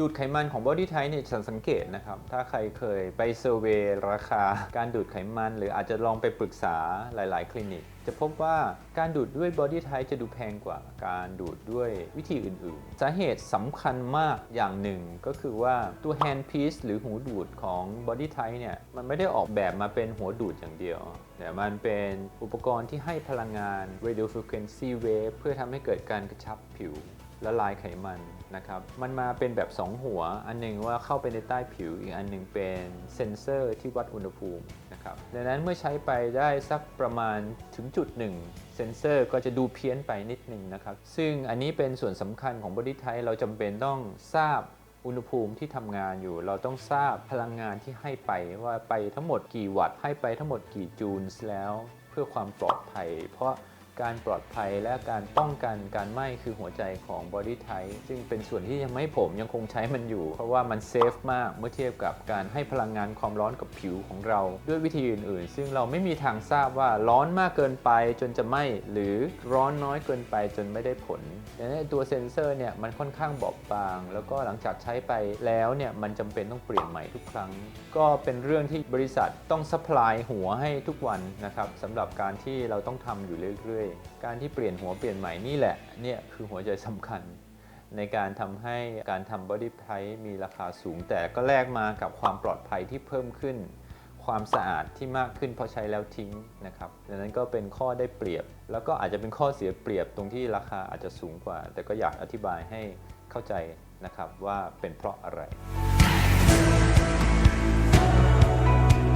ดูดไขมันของ Body Type เนี่ยฉันสังเกตนะครับ ถ้าใครเคยไปเซอร์เวยราคาการดูดไขมัน หรืออาจจะลองไปปรึกษาหลาย ๆ คลินิก จะพบว่าการดูดด้วย Body Type จะดูแพงกว่าการดูดด้วยวิธีอื่น ๆ สาเหตุสำคัญมากอย่างหนึ่งก็คือว่าตัว hand piece หรือหูดูดของ Body Type เนี่ยมันไม่ได้ออกแบบมาเป็นหัวดูดอย่างเดียวแต่มันเป็นอุปกรณ์ที่ให้พลังงาน radio frequency wave เพื่อทำให้เกิดการกระชับผิว ละลายไขมันนะครับ มันมาเป็นแบบ 2 หัว อันหนึงว่าเข้าไปในใต้ผิว อีกอันหนึงเป็นเซ็นเซอร์ที่วัดอุณหภูมินะครับดังนั้นเมื่อใช้ไปได้สักประมาณถึงจุดหนึ่งเซนเซอร์ก็จะดูเพี้ยนไปนิดหนึ่งนะครับ ซึ่งอันนี้เป็นส่วนสำคัญของ Body Type เราจำเป็นต้องทราบอุณหภูมิที่ทำงานอยู่ เราต้องทราบพลังงานที่ให้ไปว่าไปทั้งหมดกี่วัตต์ให้ไปทั้งหมดกี่จูลส์แล้ว เพื่อความปลอดภัย เพราะ การปลอดภัยและการป้องกันการไหม้คือหัวใจของ Body Type ซึ่งเป็นส่วนที่ยังไม่ผมยังคงใช้มันอยู่ เพราะว่ามันเซฟมากเมื่อเทียบกับการให้พลังงานความร้อนกับผิวของเรา ด้วยวิธีอื่นๆ ซึ่งเราไม่มีทางทราบว่าร้อนมากเกินไปจนจะไหม้หรือร้อนน้อยเกินไปจนไม่ได้ผลดังนั้นตัวเซ็นเซอร์เนี่ยมันค่อนข้างบอบบาง แล้วก็หลังจากใช้ไปแล้วเนี่ยมันจำเป็นต้องเปลี่ยนใหม่ทุกครั้ง ก็เป็นเรื่องที่บริษัทต้องซัพพลายหัวให้ทุกวันนะครับสำหรับการที่เราต้องทำอยู่เรื่อยๆการที่เปลี่ยนหัวเปลี่ยนใหม่นี่แหละเนี่ยคือหัวใจสำคัญ ในการทำให้การทำ Body Type มีราคาสูง แต่ก็แลกมากับความปลอดภัยที่เพิ่มขึ้น ความสะอาดที่มากขึ้นพราะใช้แล้วทิ้งนะครับดังนั้นก็เป็นข้อได้เปรียบ แล้วก็อาจจะเป็นข้อเสียเปรียบตรงที่ราคาอาจจะสูงกว่า แต่ก็อยากอธิบายให้เข้าใจนะครับว่าเป็นเพราะอะไร